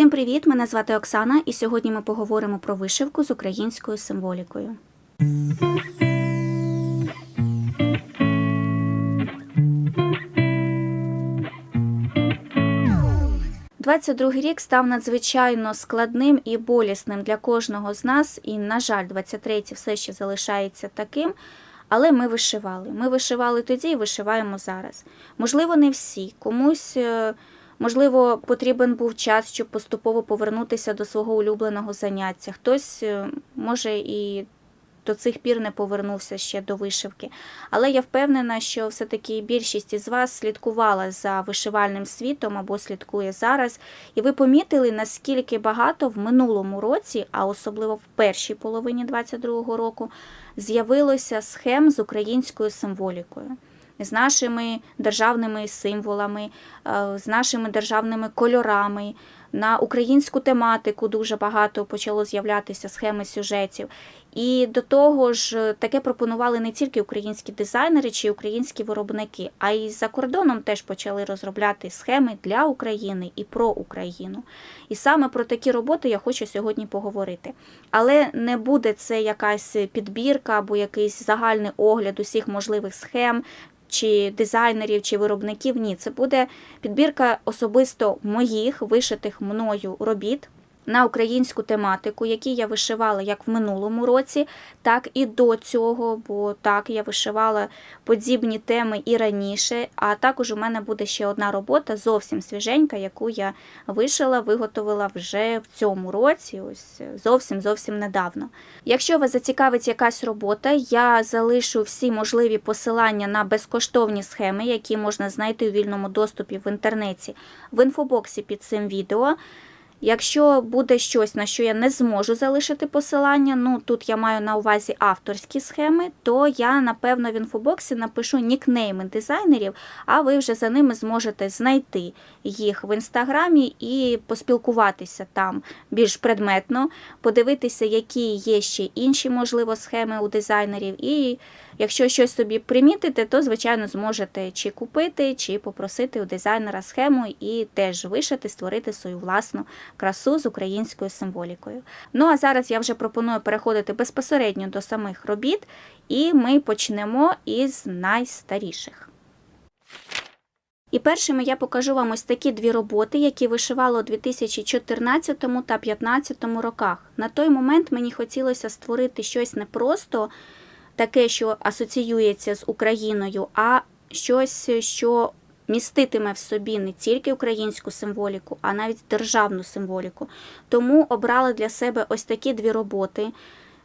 Всім привіт! Мене звати Оксана, і сьогодні ми поговоримо про вишивку з українською символікою. 22-й рік став надзвичайно складним і болісним для кожного з нас, і, на жаль, 23-й все ще залишається таким. Але ми вишивали. Ми вишивали тоді і вишиваємо зараз. Можливо, не всі. Комусь, е, можливо, потрібен був час, щоб поступово повернутися до свого улюбленого заняття. Хтось е, може і до цих пір не повернувся ще до вишивки. Але я впевнена, що все-таки більшість із вас слідкувала за вишивальним світом або слідкує зараз, і ви помітили, наскільки багато в минулому році, а особливо в першій половині 22-го року, з'явилося схем з українською символікою. З нашими державними символами, е, з нашими державними кольорами, на українську тематику дуже багато почало з'являтися схеми сюжетів. І до того ж, таке пропонували не тільки українські дизайнери чи українські виробники, а й за кордоном теж почали розробляти схеми для України і про Україну. І саме про такі роботи я хочу сьогодні поговорити. Але не буде це якась підбірка або якийсь загальний огляд усіх можливих схем. Чи дизайнерів, чи виробників ні, це буде підбірка особисто моїх вишитих мною робіт на українську тематику, які я вишивала як в минулому році, так і до цього, бо так я вишивала подібні теми і раніше. А також у мене буде ще одна робота, зовсім свіженька, яку я вишила, виготовила вже в цьому році, ось зовсім зовсім недавно. Якщо вас зацікавить якась робота, я залишу всі можливі посилання на безкоштовні схеми, які можна знайти у вільному доступі в інтернеті в інфобоксі під цим відео. Якщо буде щось, на що я не зможу залишити посилання, ну тут я маю на увазі авторські схеми, то я, напевно, в інфобоксі напишу нікнейми дизайнерів, а ви вже за ними зможете знайти їх в інстаграмі і поспілкуватися там більш предметно, подивитися, які є ще інші, можливо, схеми у дизайнерів. І якщо щось собі примітите, то, звичайно, зможете чи купити, чи попросити у дизайнера схему і теж вишити, створити свою власну красу з українською символікою. Ну а зараз я вже пропоную переходити безпосередньо до самих робіт, і ми почнемо із найстаріших. І першими я покажу вам ось такі дві роботи, які вишивала у 2014 та 2015 роках. На той момент мені хотілося створити щось не просто таке, що асоціюється з Україною, а щось, що міститиме в собі не тільки українську символіку, а навіть державну символіку. Тому обрала для себе ось такі дві роботи.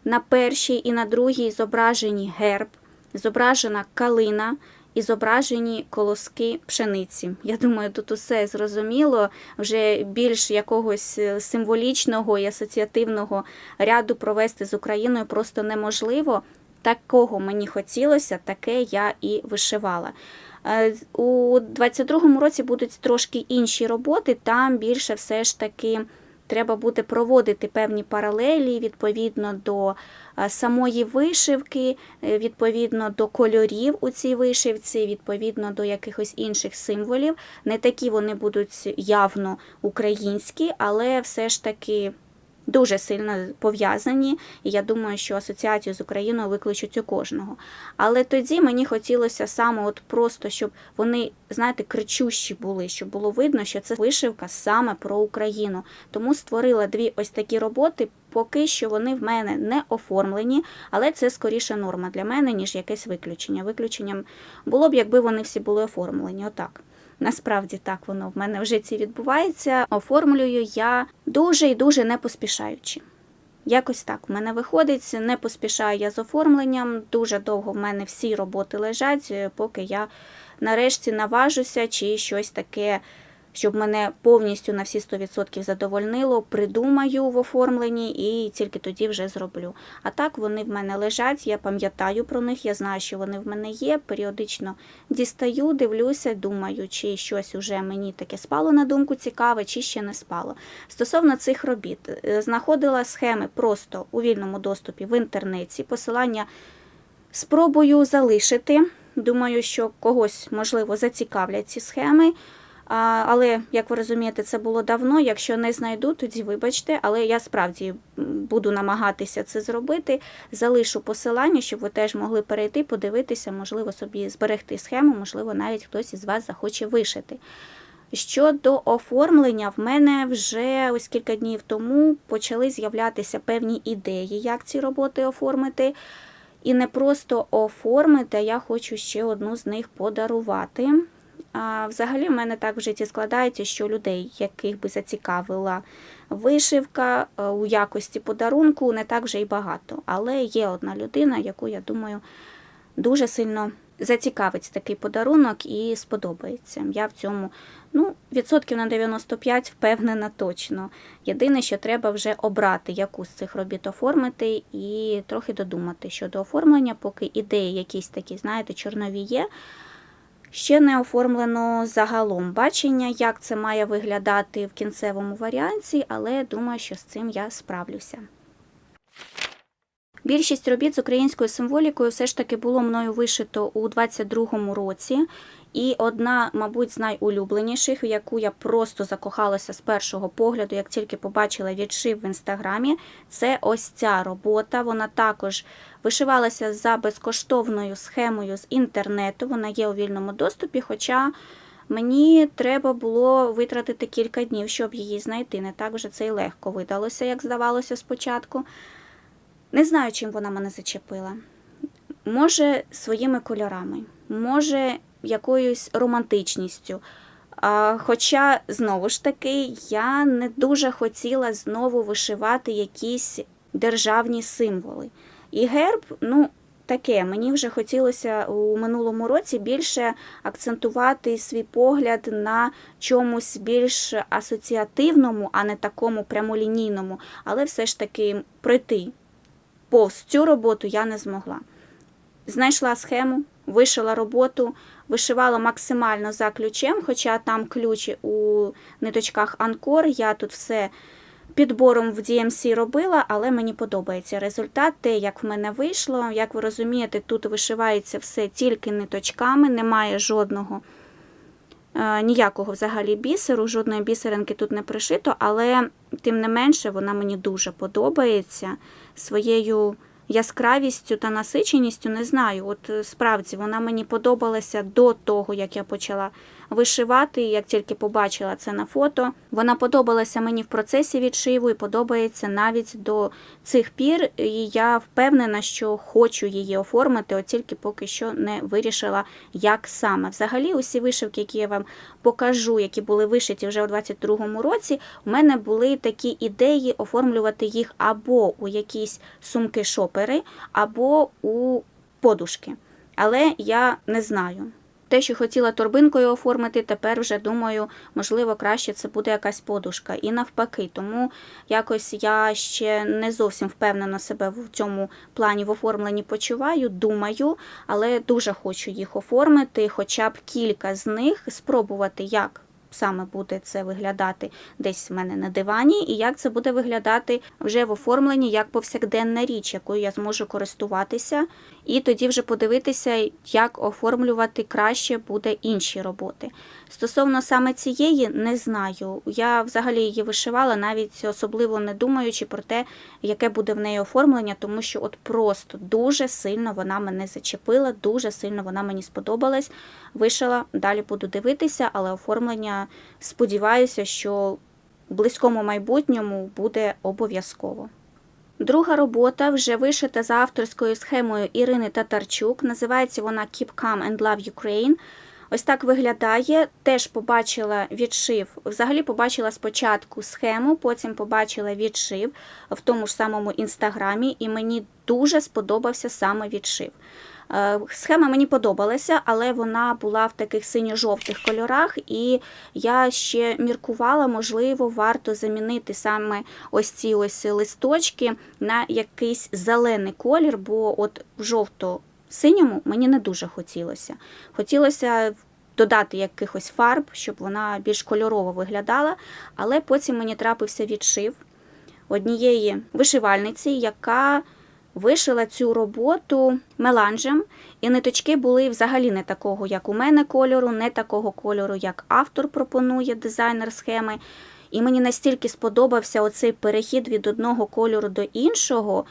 На першій і на другій зображені герб, зображена калина і зображені колоски пшениці. Я думаю, тут усе зрозуміло, вже більш якогось символічного і асоціативного ряду провести з Україною просто неможливо. Такого мені хотілося, таке я і вишивала. Е, у 22-му році будуть трошки інші роботи, там більше все ж таки треба буде проводити певні паралелі відповідно до е, самої вишивки, е, відповідно до кольорів у цій вишивці, відповідно до якихось інших символів. Не такі вони будуть явно українські, але все ж таки дуже сильно пов'язані, і я думаю, що асоціацію з Україною викличуть у кожного. Але тоді мені хотілося саме от просто, щоб вони, знаєте, кричущі були, щоб було видно, що це вишивка саме про Україну. Тому створила дві ось такі роботи. Поки що вони в мене не оформлені, але це скоріше норма для мене, ніж якесь виключення. Виключенням було б, якби вони всі були оформлені. Отак. Насправді так воно в мене в житті відбувається. Оформлюю я дуже і дуже не поспішаючи. Якось так в мене виходить, не поспішаю я з оформленням. Дуже довго в мене всі роботи лежать, поки я нарешті наважуся чи щось таке щоб мене повністю на всі 100% задовольнило, придумаю в оформленні і тільки тоді вже зроблю. А так вони в мене лежать, я пам'ятаю про них, я знаю, що вони в мене є. Періодично дістаю, дивлюся, думаю, чи щось уже мені таке спало на думку цікаве, чи ще не спало. Стосовно цих робіт, е, знаходила схеми просто у вільному доступі в інтернеті. Посилання спробую залишити. Думаю, що когось, можливо, зацікавлять ці схеми. Але, як ви розумієте, це було давно. Якщо не знайду, тоді вибачте, але я справді буду намагатися це зробити. Залишу посилання, щоб ви теж могли перейти, подивитися, можливо, собі зберегти схему, можливо, навіть хтось із вас захоче вишити. Щодо оформлення, в мене вже ось кілька днів тому почали з'являтися певні ідеї, як ці роботи оформити. І не просто оформити, а я хочу ще одну з них подарувати. А взагалі, в мене так в житті складається, що людей, яких би зацікавила вишивка е, у якості подарунку, не так вже й багато. Але є одна людина, яку я думаю дуже сильно зацікавить такий подарунок і сподобається. Я в цьому ну, відсотків на 95 впевнена точно. Єдине, що треба вже обрати, яку з цих робіт оформити, і трохи додумати щодо оформлення, поки ідеї якісь такі, знаєте, чорнові є. Ще не оформлено загалом бачення, як це має виглядати в кінцевому варіанті, але думаю, що з цим я справлюся. Більшість робіт з українською символікою все ж таки було мною вишито у 22-му році. І одна, мабуть, з найулюбленіших, в яку я просто закохалася з першого погляду, як тільки побачила відшив в інстаграмі, це ось ця робота. Вона також вишивалася за безкоштовною схемою з інтернету. Вона є у вільному доступі, хоча мені треба було витратити кілька днів, щоб її знайти. Не так вже це й легко видалося, як здавалося спочатку. Не знаю, чим вона мене зачепила. Може, своїми кольорами, може, якоюсь романтичністю. Хоча, знову ж таки, я не дуже хотіла знову вишивати якісь державні символи. І герб, ну, таке, мені вже хотілося у минулому році більше акцентувати свій погляд на чомусь більш асоціативному, а не такому прямолінійному, але все ж таки пройти повз цю роботу я не змогла. Знайшла схему, вишила роботу, вишивала максимально за ключем, хоча там ключі у ниточках Анкор. Я тут все підбором в DMC робила, але мені подобається результат, те, як в мене вийшло. Як ви розумієте, тут вишивається все тільки ниточками, немає жодного. е, Ніякого взагалі бісеру, жодної бісеринки тут не пришито, але тим не менше вона мені дуже подобається своєю яскравістю та насиченістю. Не знаю. От е, справді вона мені подобалася до того, як я почала вишивати. Як тільки побачила це на фото, вона подобалася мені в процесі відшиву і подобається навіть до цих пір. І я впевнена, що хочу її оформити, от тільки поки що не вирішила, як саме. Взагалі, усі вишивки, які я вам покажу, які були вишиті вже у 22-му році, у мене були такі ідеї оформлювати їх або у якісь сумки-шопери, або у подушки. Але я не знаю. Те, що хотіла торбинкою оформити, тепер вже думаю, можливо, краще це буде якась подушка. І навпаки, тому якось я ще не зовсім впевнено себе в цьому плані в оформленні почуваю, думаю, але дуже хочу їх оформити, хоча б кілька з них спробувати, як саме буде це виглядати десь в мене на дивані, і як це буде виглядати вже в оформленні як повсякденна річ, якою я зможу користуватися, і тоді вже подивитися, як оформлювати краще буде інші роботи. Стосовно саме цієї, не знаю. Я взагалі її вишивала, навіть особливо не думаючи про те, яке буде в неї оформлення, тому що от просто дуже сильно вона мене зачепила, дуже сильно вона мені сподобалась. Вишила, далі буду дивитися, але оформлення сподіваюся, що в близькому майбутньому буде обов'язково. Друга робота вже вишита за авторською схемою Ірини Татарчук. Називається вона Keep Calm and Love Ukraine. Ось так виглядає. Теж побачила відшив. Взагалі побачила спочатку схему, потім побачила відшив в тому ж самому інстаграмі, і мені дуже сподобався саме відшив. Е, Схема мені подобалася, але вона була в таких синьо-жовтих кольорах, і я ще міркувала, можливо, варто замінити саме ось ці ось листочки на якийсь зелений колір, бо от в жовто-синьому мені не дуже хотілося. Хотілося додати якихось фарб, щоб вона більш кольорово виглядала, але потім мені трапився відшив однієї вишивальниці, яка Вишила цю роботу меланжем, і ниточки були взагалі не такого, як у мене кольору, не такого кольору, як автор пропонує дизайнер схеми. І мені настільки сподобався оцей перехід від одного кольору до іншого,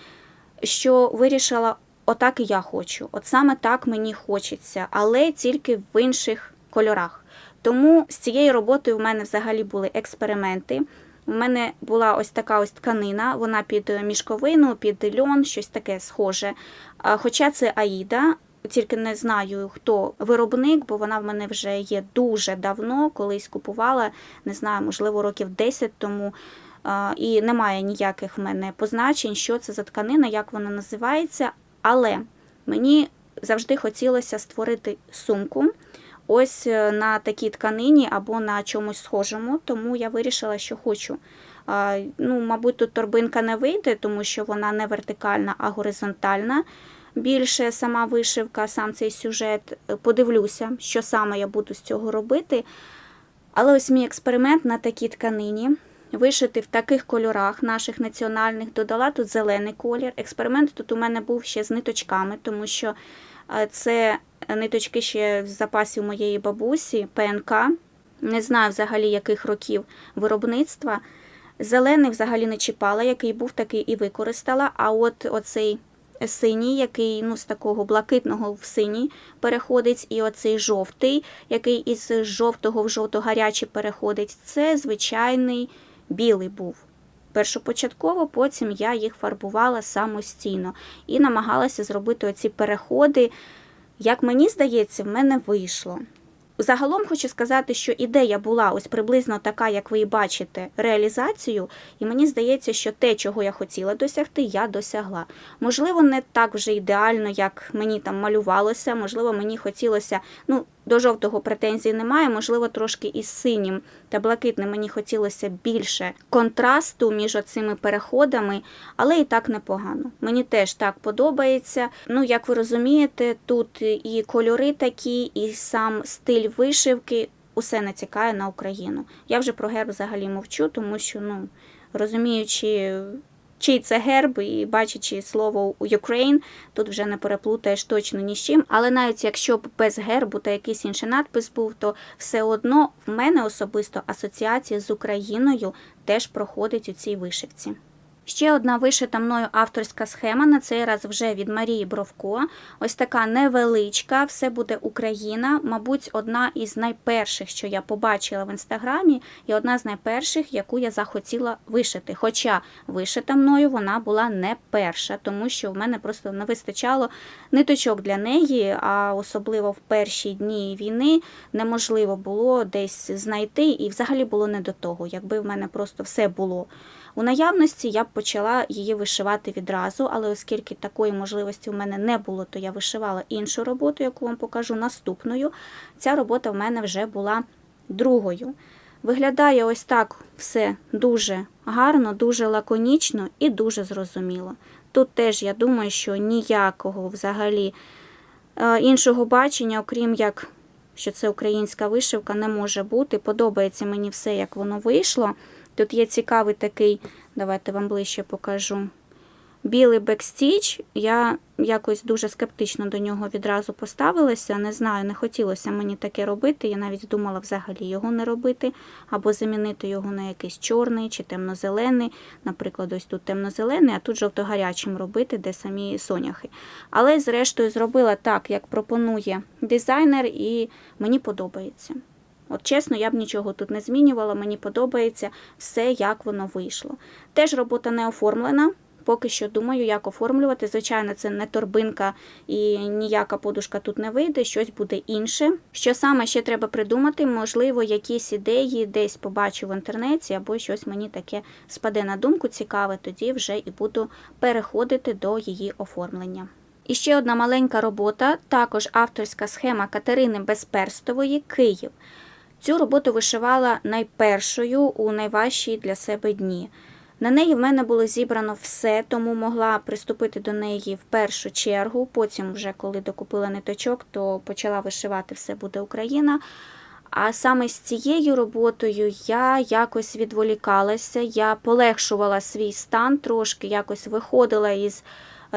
що вирішила, отак і я хочу. От саме так мені хочеться, але тільки в інших кольорах. Тому з цією роботою в мене взагалі були експерименти. У мене була ось така ось тканина, вона під мішковину, під льон, щось таке схоже. Хоча це Аїда, тільки не знаю, хто виробник, бо вона в мене вже є дуже давно, колись купувала, не знаю, можливо, років 10 тому. І немає ніяких в мене позначень, що це за тканина, як вона називається. Але мені завжди хотілося створити сумку ось е, на такій тканині або на чомусь схожому, тому я вирішила, що хочу. Ну, мабуть, тут торбинка не вийде, тому що вона не вертикальна, а горизонтальна. Більше сама вишивка, сам цей сюжет. Подивлюся, що саме я буду з цього робити. Але ось мій експеримент на такій тканині. Вишити в таких кольорах наших національних, додала тут зелений колір. Експеримент тут у мене був ще з ниточками, тому що е, це ниточки ще в запасі у моєї бабусі, ПНК. Не знаю взагалі яких років виробництва. Зелений взагалі не чіпала, який був, такий і використала. А от оцей синій, який ну, з такого блакитного в синій переходить, і оцей жовтий, який із жовтого в жовто-гарячий переходить, це звичайний білий був. Першопочатково, потім я їх фарбувала самостійно і намагалася зробити оці переходи. Як мені здається, в мене вийшло. Загалом хочу сказати, що ідея була ось приблизно така, як ви і бачите, реалізацію, і мені здається, що те, чого я хотіла досягти, я досягла. Можливо, не так вже ідеально, як мені там малювалося, можливо, мені хотілося, ну, до жовтого претензій немає, можливо, трошки із синім та блакитним мені хотілося більше контрасту між оцими переходами, але і так непогано. Мені теж так подобається. Ну, як ви розумієте, тут і кольори такі, і сам стиль вишивки усе натякає на Україну. Я вже про герб взагалі мовчу, тому що, ну, розуміючи. Чий це герб, і бачачи слово Ukraine, тут вже не переплутаєш точно ні з чим. Але навіть якщо б без гербу та якийсь інший надпис був, то все одно в мене особисто асоціація з Україною теж проходить у цій вишивці. Ще одна вишита мною авторська схема, на цей раз вже від Марії Бровко. Ось така невеличка, все буде Україна. Мабуть, одна із найперших, що я побачила в інстаграмі, і одна з найперших, яку я захотіла вишити. Хоча вишита мною вона була не перша, тому що в мене просто не вистачало ниточок для неї, а особливо в перші дні війни неможливо було десь знайти, і взагалі було не до того, якби в мене просто все було. У наявності я б почала її вишивати відразу, але оскільки такої можливості в мене не було, то я вишивала іншу роботу, яку вам покажу наступною. Ця робота в мене вже була другою. Виглядає ось так все дуже гарно, дуже лаконічно і дуже зрозуміло. Тут теж я думаю, що ніякого взагалі е, іншого бачення, окрім як що це українська вишивка, не може бути. Подобається мені все, як воно вийшло. Тут є цікавий такий, давайте вам ближче покажу. Білий бекстіч, я якось дуже скептично до нього відразу поставилася. Не знаю, не хотілося мені таке робити. Я навіть думала взагалі його не робити, або замінити його на якийсь чорний чи темно-зелений. Наприклад, ось тут темно-зелений, а тут жовто-гарячим робити, де самі соняхи. Але, зрештою, зробила так, як пропонує дизайнер, і мені подобається. От чесно, я б нічого тут не змінювала, мені подобається все, як воно вийшло. Теж робота не оформлена. Поки що думаю, як оформлювати. Звичайно, це не торбинка і ніяка подушка тут не вийде, щось буде інше. Що саме ще треба придумати, можливо, якісь ідеї десь побачу в інтернеті, або щось мені таке спаде на думку цікаве, тоді вже і буду переходити до її оформлення. І ще одна маленька робота, також авторська схема Катерини Безперстової Київ. Цю роботу вишивала найпершою у найважчі для себе дні. На неї в мене було зібрано все, тому могла приступити до неї в першу чергу. Потім, вже коли докупила ниточок, то почала вишивати все буде Україна. А саме з цією роботою я якось відволікалася, я полегшувала свій стан трошки, якось виходила із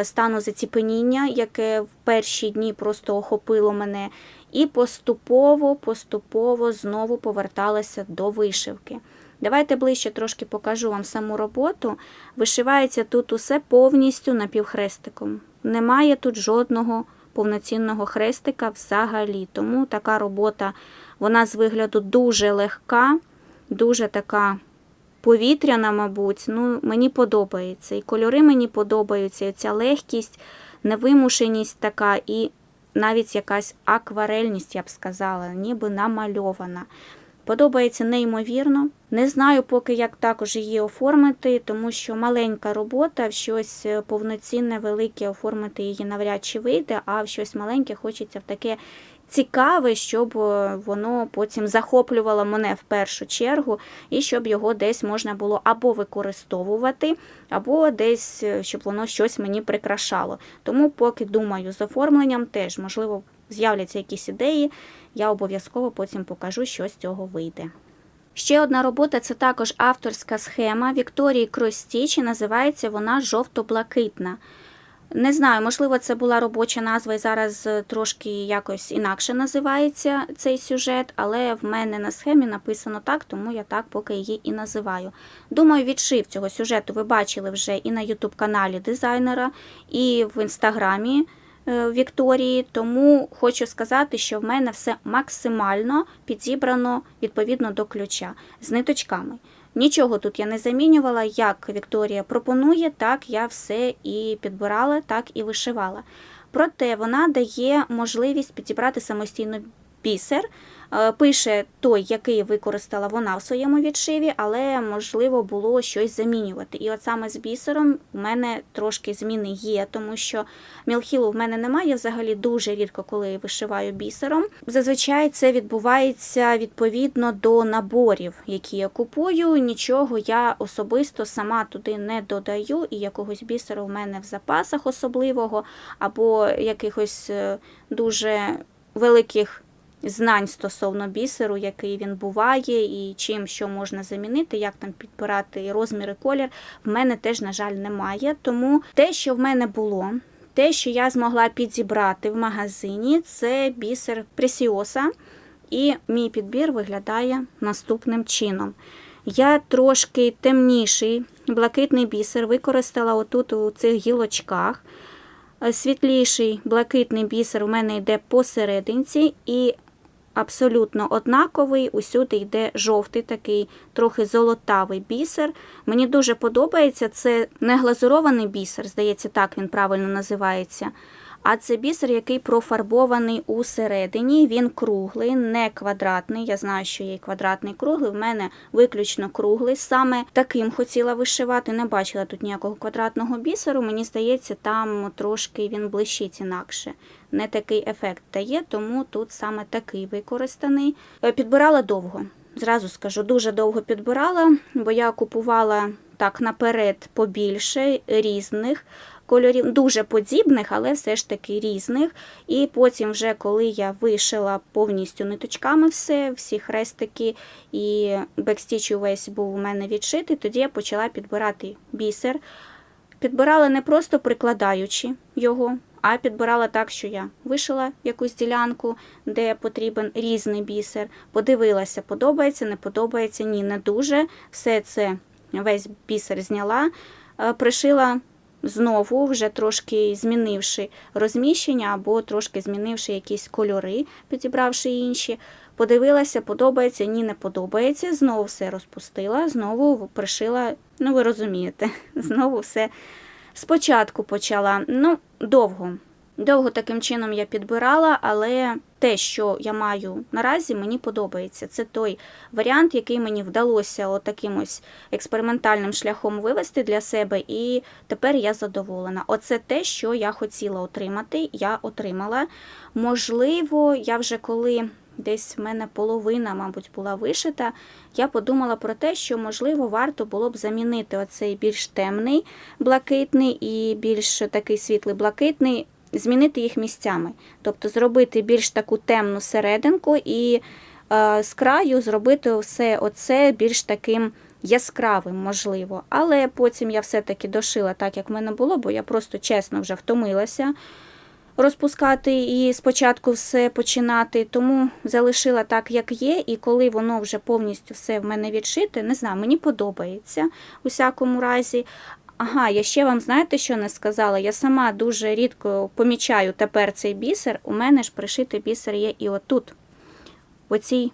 стану заціпеніння, яке в перші дні просто охопило мене, і поступово, поступово знову поверталася до вишивки. Давайте ближче трошки покажу вам саму роботу. Вишивається тут усе повністю напівхрестиком. Немає тут жодного повноцінного хрестика взагалі. Тому така робота, вона з вигляду дуже легка, дуже така повітряна, мабуть. Ну, мені подобається. І кольори мені подобаються, і ця легкість, невимушеність така, і навіть якась акварельність, я б сказала, ніби намальована. Подобається неймовірно. Не знаю поки як також її оформити, тому що маленька робота, в щось е, повноцінне, велике оформити її навряд чи вийде, а в щось маленьке хочеться в таке цікаве, щоб е, воно потім захоплювало мене в першу чергу, і щоб його десь можна було або використовувати, або десь е, щоб воно щось мені прикрашало. Тому поки думаю з оформленням теж, можливо, з'являться якісь ідеї, я обов'язково потім покажу, що з цього вийде. Ще одна робота це також авторська схема Вікторії Кростіч, і називається вона жовто-блакитна. Не знаю, можливо, це була робоча назва і зараз е, трошки якось інакше називається цей сюжет, але в мене на схемі написано так, тому я так поки її і називаю. Думаю, відшив цього сюжету ви бачили вже і на ютуб каналі дизайнера, і в інстаграмі е, Вікторії, тому хочу сказати, що в мене все максимально підібрано відповідно до ключа з ниточками. Нічого тут я не замінювала, як Вікторія пропонує, так я все і підбирала, так і вишивала. Проте вона дає можливість підібрати самостійно бісер. Е, Пише той, який використала вона в своєму відшиві, але можливо було щось замінювати. І от саме з бісером у мене трошки зміни є, тому що мілхілу в мене немає взагалі дуже рідко, коли вишиваю бісером. Зазвичай це відбувається відповідно до наборів, які я купую. Нічого я особисто сама туди не додаю, і якогось бісеру в мене в запасах особливого, або якихось е, дуже великих знань стосовно бісеру, який він буває, і чим що можна замінити, як там підбирати і розмір, і колір, в мене теж, на жаль, немає. Тому те, що в мене було, те, що я змогла підібрати в магазині, це бісер Пресіоса. І мій підбір виглядає наступним чином. Я трошки темніший блакитний бісер використала отут у цих гілочках. Е, Світліший блакитний бісер у мене йде посерединці, і абсолютно однаковий. Усюди йде жовтий, такий трохи золотавий бісер. Мені дуже подобається. Це не глазурований бісер, здається, так він правильно називається. А це бісер, який профарбований усередині. Він круглий, не квадратний. Я знаю, що є квадратний круглий. В мене виключно круглий. Саме таким хотіла вишивати. Не бачила тут ніякого квадратного бісеру. Мені здається, там трошки він блищить інакше. Не такий ефект дає, тому тут саме такий використаний. Е, Підбирала довго. Зразу скажу, дуже довго підбирала, бо я купувала так наперед побільше різних кольорів, дуже подібних, але все ж таки різних. І потім, вже коли я вишила повністю ниточками все, всі хрестики, і бекстіч увесь був у мене відшитий, тоді я почала підбирати бісер. Підбирала не просто прикладаючи його, а підбирала так, що я вишила якусь ділянку, де потрібен різний бісер, подивилася, подобається, не подобається, ні, не дуже. Все це весь бісер зняла, е, пришила знову, вже трошки змінивши розміщення або трошки змінивши якісь кольори, підібравши інші. Подивилася, подобається, ні, не подобається. Знову все розпустила, знову пришила, ну ви розумієте, знову все спочатку почала. Ну, довго. Довго таким чином я підбирала, але те, що я маю наразі, мені подобається. Це той варіант, який мені вдалося отаким ось експериментальним шляхом вивести для себе, і тепер я задоволена. Оце те, що я хотіла отримати, я отримала. Можливо, я вже коли. Десь в мене половина, мабуть, була вишита. Я подумала про те, що, можливо, варто було б замінити оцей більш темний блакитний і більш такий світлий блакитний змінити їх місцями. Тобто зробити більш таку темну серединку і е, з краю зробити все оце більш таким яскравим, можливо. Але потім я все-таки дошила так, як в мене було, бо я просто чесно вже втомилася розпускати і спочатку все починати, тому залишила так, як є, і коли воно вже повністю все в мене відшите, не знаю, мені подобається у всякому разі. Ага, я ще вам знаєте, що не сказала? Я сама дуже рідко помічаю тепер цей бісер. У мене ж пришитий бісер є і отут, в оцій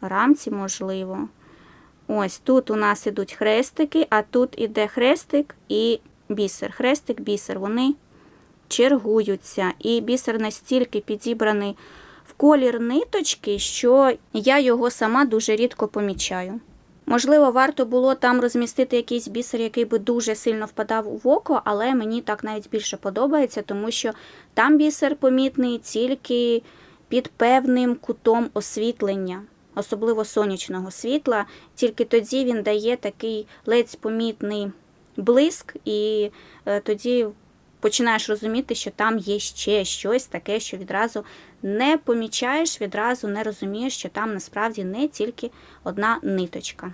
рамці, можливо. Ось тут у нас ідуть хрестики, а тут іде хрестик і бісер. Хрестик, бісер. Вони чергуються. І бісер настільки підібраний в колір ниточки, що я його сама дуже рідко помічаю. Можливо, варто було там розмістити якийсь бісер, який би дуже сильно впадав в око, але мені так навіть більше подобається, тому що там бісер помітний тільки під певним кутом освітлення, особливо сонячного світла. Тільки тоді він дає такий ледь помітний блиск, і е, тоді починаєш розуміти, що там є ще щось таке, що відразу не помічаєш, відразу не розумієш, що там насправді не тільки одна ниточка.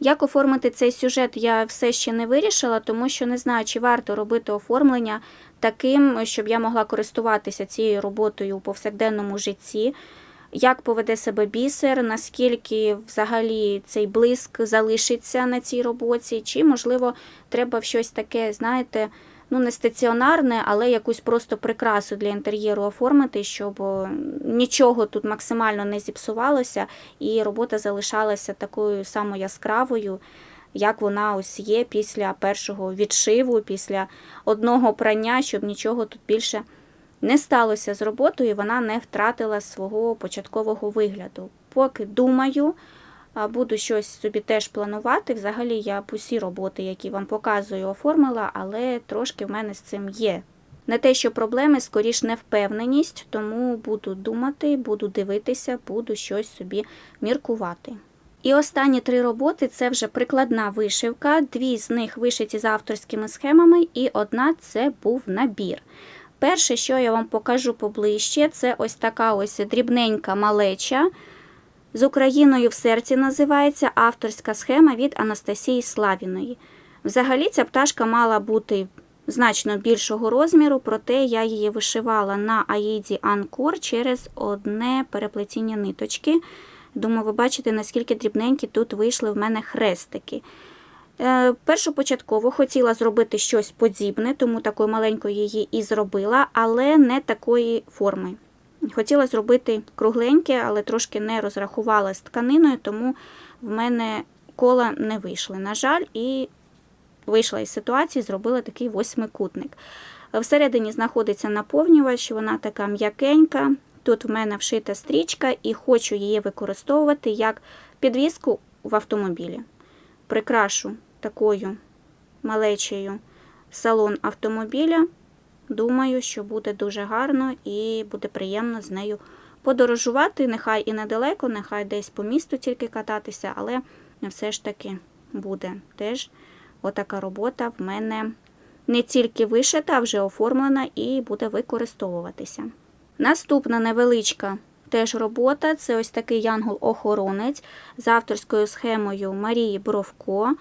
Як оформити цей сюжет, я все ще не вирішила, тому що не знаю, чи варто робити оформлення таким, щоб я могла користуватися цією роботою у повсякденному житті. Як поведе себе бісер, наскільки взагалі цей блиск залишиться на цій роботі, чи, можливо, треба в щось таке, знаєте, ну не стаціонарне, але якусь просто прикрасу для інтер'єру оформити, щоб е, нічого тут максимально не зіпсувалося, і робота залишалася такою само яскравою, як вона ось є після першого відшиву, після одного прання, щоб нічого тут більше не сталося з роботою, вона не втратила свого початкового вигляду. Поки думаю. Буду щось собі теж планувати. Взагалі я б усі роботи, які вам показую, оформила, але трошки в мене з цим є. Не те, що проблеми, скоріш невпевненість, тому буду думати, буду дивитися, буду щось собі міркувати. І останні три роботи це вже прикладна вишивка, дві з них вишиті з авторськими схемами, і одна це був набір. Перше, що я вам покажу поближче, це ось така ось дрібненька малеча. З Україною в серці називається авторська схема від Анастасії Славіної. Взагалі, ця пташка мала бути значно більшого розміру, проте я її вишивала на Аїді Анкор через одне переплетіння ниточки. Думаю, ви бачите, наскільки дрібненькі тут вийшли в мене хрестики. Е, першопочатково хотіла зробити щось подібне, тому такою маленькою її і зробила, але не такої форми. Хотіла зробити кругленьке, але трошки не розрахувала з тканиною, тому в мене кола не вийшли. На жаль, і вийшла із ситуації, зробила такий восьмикутник. Всередині знаходиться наповнювач, вона така м'якенька. Тут в мене вшита стрічка, і хочу її використовувати як підвіску в автомобілі. Прикрашу такою малечею салон автомобіля. Думаю, що буде дуже гарно і буде приємно з нею подорожувати. Нехай і недалеко, нехай десь по місту тільки кататися, але все ж таки буде теж отака робота в мене не тільки вишита, а вже оформлена і буде використовуватися. Наступна невеличка теж робота це ось такий янгол-охоронець з авторською схемою Марії Бровко.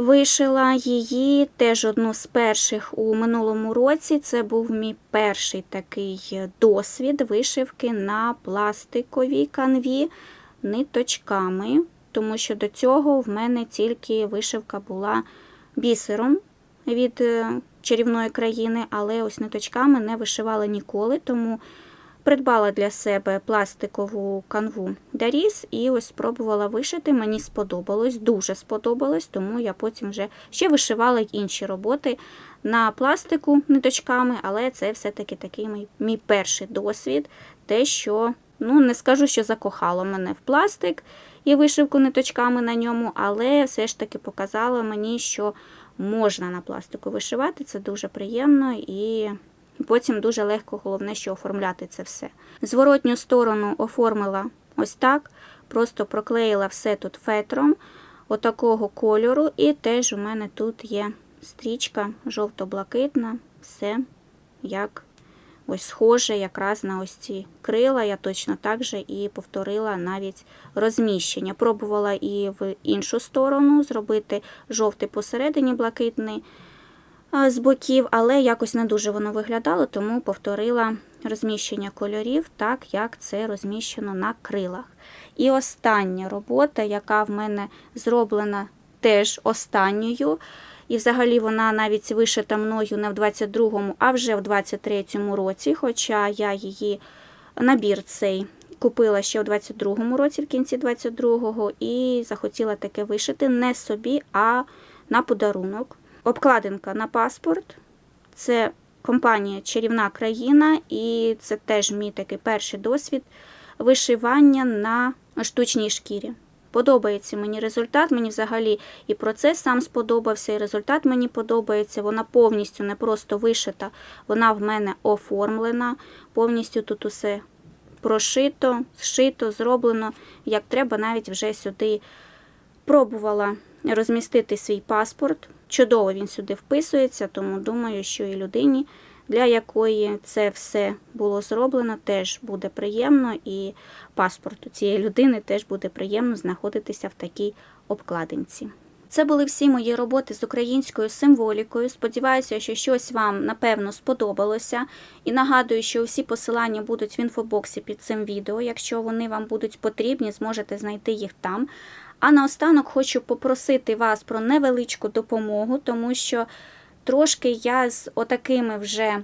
Вишила її теж одну з перших у минулому році. Це був мій перший такий досвід вишивки на пластиковій канві ниточками, тому що до цього в мене тільки вишивка була бісером від е, чарівної країни, але ось ниточками не вишивала ніколи. тому Придбала для себе пластикову канву Даріс і ось спробувала вишити. Мені сподобалось, дуже сподобалось, тому я потім вже ще вишивала інші роботи на пластику ниточками, але це все-таки такий мій, мій перший досвід. Те, що, ну, не скажу, що закохало мене в пластик і вишивку ниточками на ньому, але все ж таки показало мені, що можна на пластику вишивати. Це дуже приємно і. Потім дуже легко, головне, що оформляти це все. Зворотню сторону оформила ось так, просто проклеїла все тут фетром отакого кольору, і теж у мене тут є стрічка жовто-блакитна, все як ось схоже якраз на ось ці крила. Я точно так же і повторила навіть розміщення. Пробувала і в іншу сторону зробити жовтий посередині, блакитний з боків, але якось не дуже воно виглядало, тому повторила розміщення кольорів так, як це розміщено на крилах. І остання робота, яка в мене зроблена теж останньою. І взагалі вона навіть вишита мною не в 22-му, а вже в 23-му році, хоча я її набір цей купила ще у 22-му році, в кінці 22-го, і захотіла таке вишити не собі, а на подарунок. Обкладинка на паспорт. Це компанія Чарівна країна, і це теж мій такий перший досвід вишивання на штучній шкірі. Подобається мені результат. Мені взагалі і процес сам сподобався, і результат мені подобається. Вона повністю не просто вишита, вона в мене оформлена. Повністю тут усе прошито, зшито, зроблено як треба. Навіть вже сюди пробувала розмістити свій паспорт. Чудово він сюди вписується, тому думаю, що і людині, для якої це все було зроблено, теж буде приємно, і паспорту цієї людини теж буде приємно знаходитися в такій обкладинці. Це були всі мої роботи з українською символікою. Сподіваюся, що щось вам напевно сподобалося. І нагадую, що всі посилання будуть в інфобоксі під цим відео. Якщо вони вам будуть потрібні, зможете знайти їх там. А наостанок хочу попросити вас про невеличку допомогу, тому що трошки я з отакими вже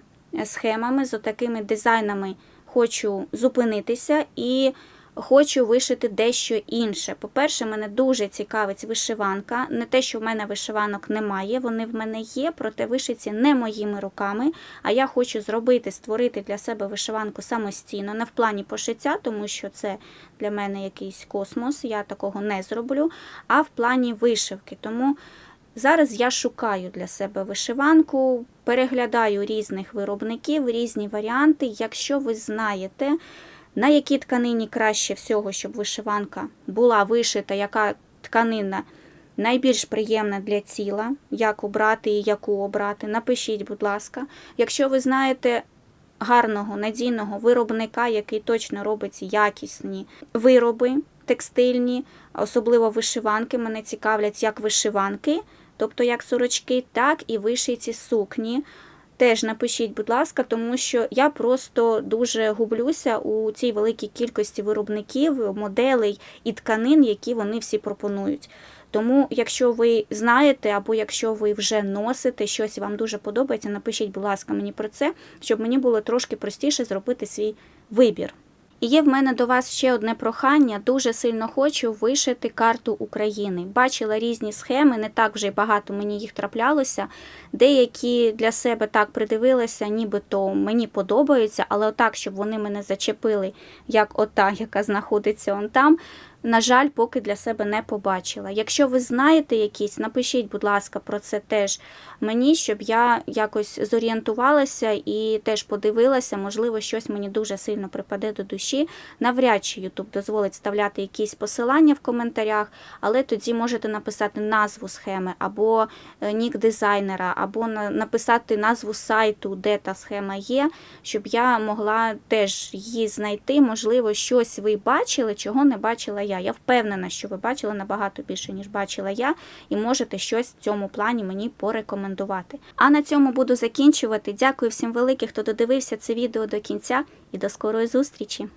схемами, з отакими дизайнами хочу зупинитися і хочу вишити дещо інше. По-перше, мене дуже цікавить вишиванка. Не те, що в мене вишиванок немає, вони в мене є, проте вишиті не моїми руками. А я хочу зробити, створити для себе вишиванку самостійно, не в плані пошиття, тому що це для мене якийсь космос, я такого не зроблю, а в плані вишивки. Тому зараз я шукаю для себе вишиванку, переглядаю різних виробників, різні варіанти. Якщо ви знаєте, на якій тканині краще всього, щоб вишиванка була вишита, яка тканина найбільш приємна для тіла, як обрати і яку обрати, напишіть, будь ласка. Якщо ви знаєте гарного, надійного виробника, який точно робить якісні вироби текстильні, особливо вишиванки, мене цікавлять як вишиванки, тобто як сорочки, так і вишиті сукні. Теж напишіть, будь ласка, тому що я просто дуже гублюся у цій великій кількості виробників, моделей і тканин, які вони всі пропонують. Тому, якщо ви знаєте, або якщо ви вже носите щось і вам дуже подобається, напишіть, будь ласка, мені про це, щоб мені було трошки простіше зробити свій вибір. І є в мене до вас ще одне прохання. Дуже сильно хочу вишити карту України. Бачила різні схеми, не так вже багато мені їх траплялося. Деякі для себе так придивилися, нібито мені подобаються, але отак, щоб вони мене зачепили, як ота, яка знаходиться он там. На жаль, поки для себе не побачила. Якщо ви знаєте якісь, напишіть, будь ласка, про це теж мені, щоб я якось зорієнтувалася і теж подивилася, можливо, щось мені дуже сильно припаде до душі. Навряд чи YouTube дозволить вставляти якісь посилання в коментарях, але тоді можете написати назву схеми, або е, нік дизайнера, або написати назву сайту, де та схема є, щоб я могла теж її знайти. Можливо, щось ви бачили, чого не бачила я. Я впевнена, що ви бачили набагато більше, ніж бачила я, і можете щось в цьому плані мені порекомендувати. А на цьому буду закінчувати. Дякую всім великим, хто додивився це відео до кінця, і до скорої зустрічі!